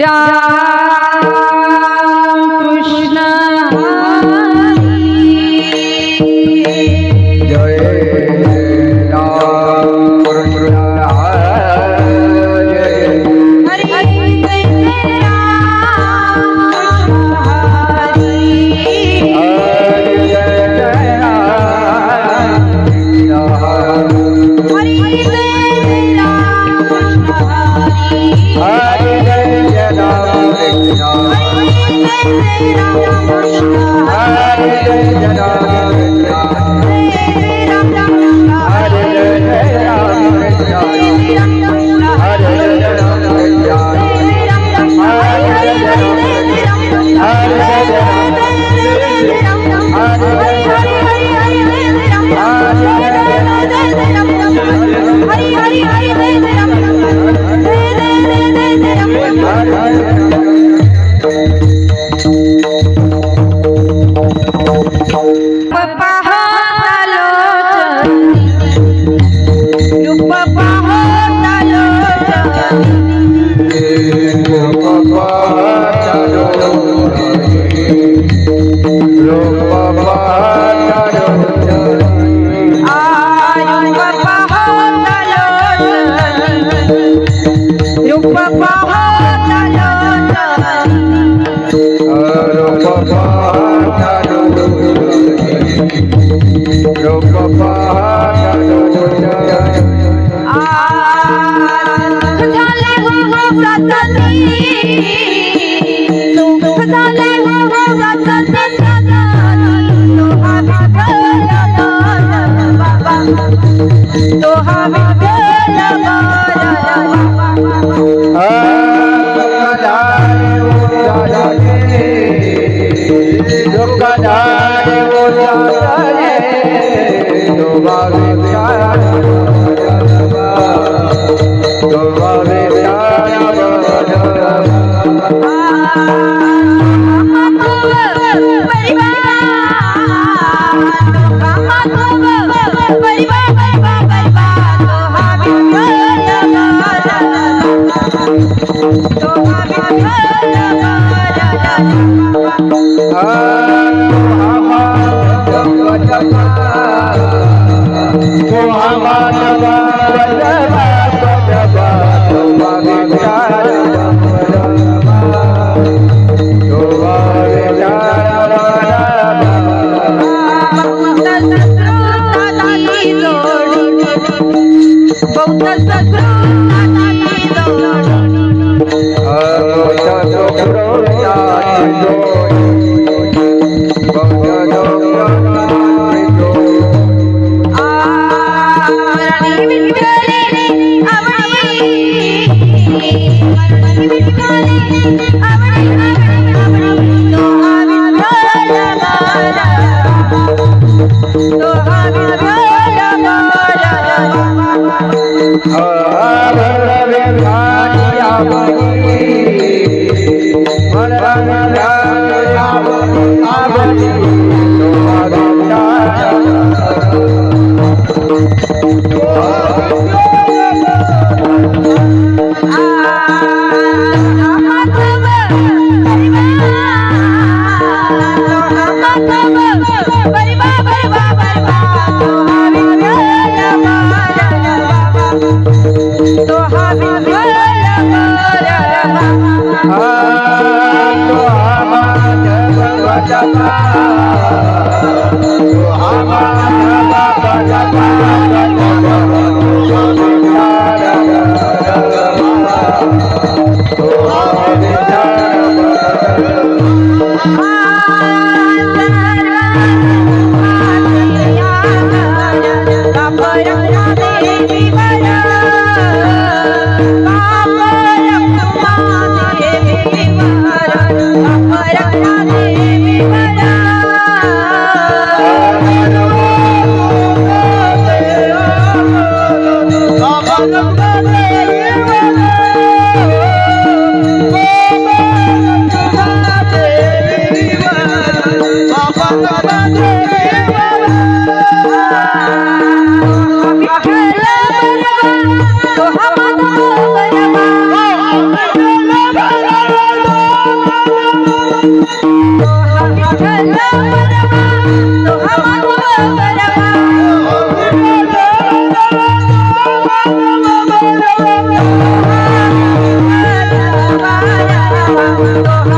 রাম हरे जगत वाकत तुम सदा ले हो वाकत Bye. Oh,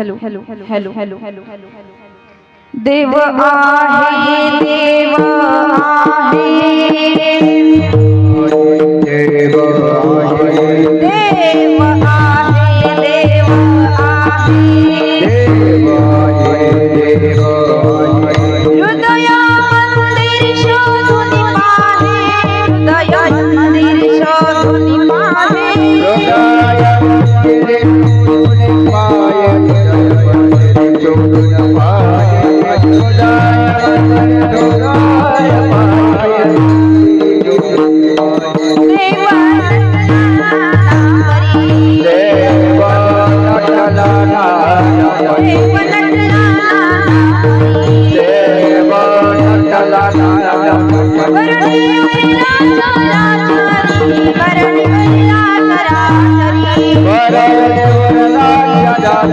hello hello hello hello hello hello hello hello देव आहे देव आहे देव आहे देव आहे देव आहे देव चल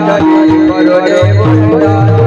दे चल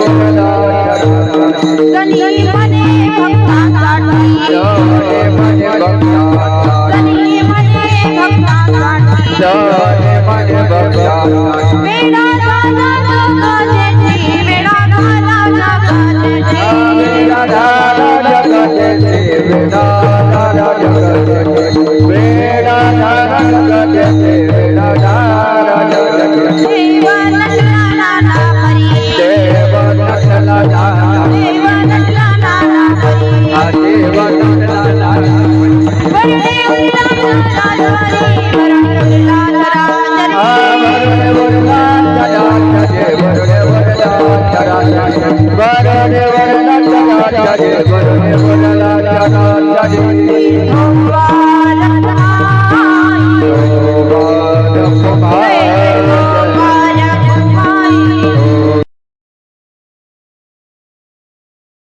Thank you.